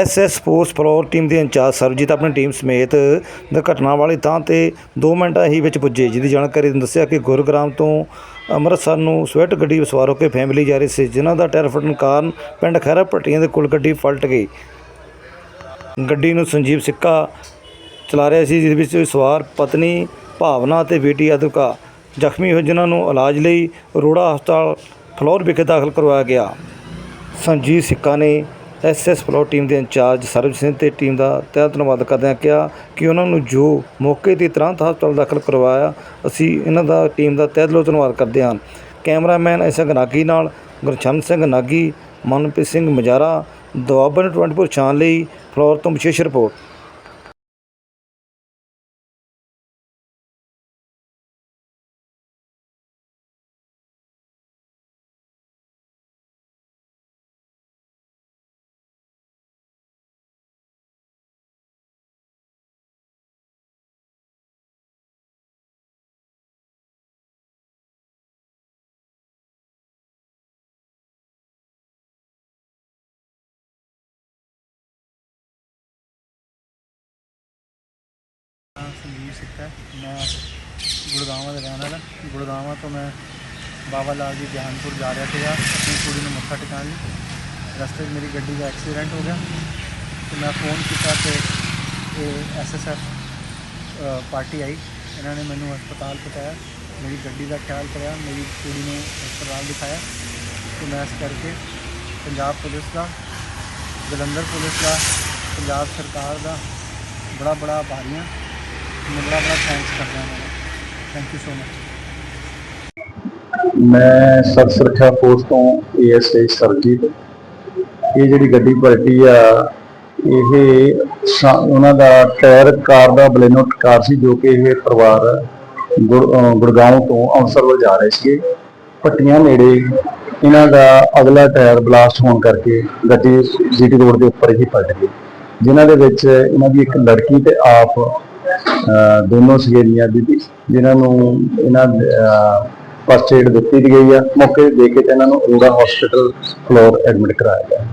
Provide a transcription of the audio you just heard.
SS sports floor team ਦੇ incharge Sarabjit ਆਪਣੀ team ਸਮੇਤ ਦੁਰਘਟਨਾ ਵਾਲੀ ਥਾਂ ਤੇ 2 ਮਿੰਟਾਂ ਹੀ ਵਿੱਚ ਪੁੱਜੇ, ਜਿਹਦੀ ਜਾਣਕਾਰੀ ਦੱਸਿਆ ਕਿ ਗੁਰਗ੍ਰਾਮ ਤੋਂ ਅੰਮ੍ਰਿਤਸਰ ਨੂੰ ਸਵੈਟ ਗੱਡੀ ਵਿੱਚ ਸਵਾਰ ਹੋ ਕੇ ਫੈਮਿਲੀ ਜਾ ਰਹੀ ਸੀ, ਜਿਨ੍ਹਾਂ ਦਾ ਟਾਇਰ ਫਟਣ ਕਾਰਨ ਪਿੰਡ ਖੈਰਾ ਪੱਟੀਆਂ ਦੇ ਕੋਲ ਗੱਡੀ ਪਲਟ ਗਈ। ਗੱਡੀ ਨੂੰ ਸੰਜੀਵ ਸਿੱਕਾ ਚਲਾ ਰਿਹਾ ਸੀ ਜਿਸ ਵਿੱਚ ਸਵਾਰ ਪਤਨੀ, ਭਾਵਨਾ ਅਤੇ ਬੇਟੀ ਅਦੁਕਾ ਜ਼ਖਮੀ ਹੋਏ, ਜਿਨ੍ਹਾਂ ਨੂੰ ਇਲਾਜ ਲਈ ਅਰੋੜਾ ਹਸਪਤਾਲ ਫਲੋਰ ਵਿਖੇ ਦਾਖਲ ਕਰਵਾਇਆ ਗਿਆ। ਸੰਜੀਵ ਸਿੱਕਾ ਨੇ ਐਸਐਸ ਫਲੋਰ ਟੀਮ ਦੇ ਇੰਚਾਰਜ ਸਰਬ ਸਿੰਘ ਤੇ ਟੀਮ ਦਾ ਤਹਿ ਧੰਨਵਾਦ ਕਰਦਿਆਂ ਕਿਹਾ ਕਿ ਉਹਨਾਂ ਨੂੰ ਜੋ ਮੌਕੇ ਤੇ ਤੁਰੰਤ ਹਸਪਤਾਲ ਦਾਖਲ ਕਰਵਾਇਆ, ਅਸੀਂ ਇਹਨਾਂ ਦਾ ਟੀਮ ਦਾ ਤਹਿ ਦਿਲੋਂ ਧੰਨਵਾਦ ਕਰਦੇ ਹਾਂ। ਕੈਮਰਾਮੈਨ ਐਸਐਨ ਨਾਗੀ ਨਾਲ ਗੁਰਚਰਨ ਸਿੰਘ ਨਾਗੀ ਮਨਪ੍ਰੀਤ ਸਿੰਘ ਮਜਾਰਾ, ਦੁਆਬਨ 24 ਛਾਂ ਲਈ ਫਲੋਰ ਤੋਂ ਵਿਸ਼ੇਸ਼ ਰਿਪੋਰਟ। ਸੰਜੀਵ ਸਿੱਕਾ ਮੈਂ ਗੁੜਗਾਵਾਂ ਦਾ ਰਹਿਣ ਵਾਲਾ। ਗੁੜਗਾਵਾਂ ਤੋਂ ਮੈਂ ਬਾਬਾ ਲਾਲ ਜੀ ਜਹਾਨਪੁਰ ਜਾ ਰਿਹਾ ਸੀਗਾ। ਆਪਣੀ ਕੁੜੀ ਨੂੰ ਮੱਥਾ ਟਿਕਾਉਣ ਲਈ। ਰਸਤੇ 'ਚ ਮੇਰੀ ਗੱਡੀ ਦਾ ਐਕਸੀਡੈਂਟ ਹੋ ਗਿਆ। ਤੇ ਮੈਂ ਫੋਨ ਕੀਤਾ ਤੇ ਇਹ ਐਸਐਸਐਫ ਪਾਰਟੀ ਆਈ। ਇਹਨਾਂ ਨੇ ਮੈਨੂੰ ਹਸਪਤਾਲ ਪਹੁੰਚਾਇਆ। ਮੇਰੀ ਗੱਡੀ ਦਾ ਖਿਆਲ ਕਰਿਆ। ਮੇਰੀ ਕੁੜੀ ਨੂੰ ਹਸਪਤਾਲ ਦਿਖਾਇਆ। ਤੇ ਮੈਂ ਇਸ ਕਰਕੇ ਪੰਜਾਬ ਪੁਲਿਸ ਦਾ, ਜਲੰਧਰ ਪੁਲਿਸ ਦਾ, ਪੰਜਾਬ ਸਰਕਾਰ ਦਾ ਬੜਾ ਬੜਾ ਆਭਾਰੀ ਹਾਂ। ਮੈਂ ਬੜਾ ਥੈਂਕਸ ਕਰਦਾ ਹਾਂ ਥੈਂਕ ਯੂ ਸੋ ਮਚ ਮੈਂ ਸਰ ਸੁਰੱਖਿਆ ਫੋਰਸ ਤੋਂ ਏਐਸਆਈ ਸਰਜੀਤ। ਇਹ ਜਿਹੜੀ ਗੱਡੀ ਪਲਟੀ ਆ, ਇਹ ਉਹਨਾਂ ਦਾ ਟਾਇਰ ਕਾਰ ਦਾ ਬਲੇਨੋ ਕਾਰ ਸੀ, ਜੋ ਕਿ ਇਹ ਪਰਿਵਾਰ ਗੁਰ- ਗੁੜਗਾਉਂ ਤੋਂ ਅੰਮ੍ਰਿਤਸਰ ਵੱਲ ਜਾ ਰਹੇ ਸੀਗੇ। ਪੱਟੀਆਂ ਨੇੜੇ ਇਹਨਾਂ ਦਾ ਅਗਲਾ ਟਾਇਰ ਬਲਾਸਟ ਹੋਣ ਕਰਕੇ ਗੱਡੀ ਜੀਟੀ ਰੋਡ ਦੇ ਉੱਪਰ ਹੀ ਪਲਟ ਗਈ। ਜਿਨ੍ਹਾਂ ਦੇ ਵਿੱਚ ਇਹਨਾਂ ਦੀ ਇੱਕ ਲੜਕੀ ਤੇ ਆਪ ਦੋਨੋਂ ਸਗੇਰੀਆਂ ਦੀ ਜਿਨ੍ਹਾਂ ਨੂੰ ਇਹਨਾਂ ਫਸਟ ਏਡ ਦਿੱਤੀ ਗਈ ਆ। ਮੌਕੇ ਦੇ ਕੇ ਤੇ ਇਹਨਾਂ ਨੂੰ ਅਰੋੜਾ ਹਸਪੀਟਲ ਫਲੋਰ ਐਡਮਿਟ ਕਰਾਇਆ ਗਿਆ।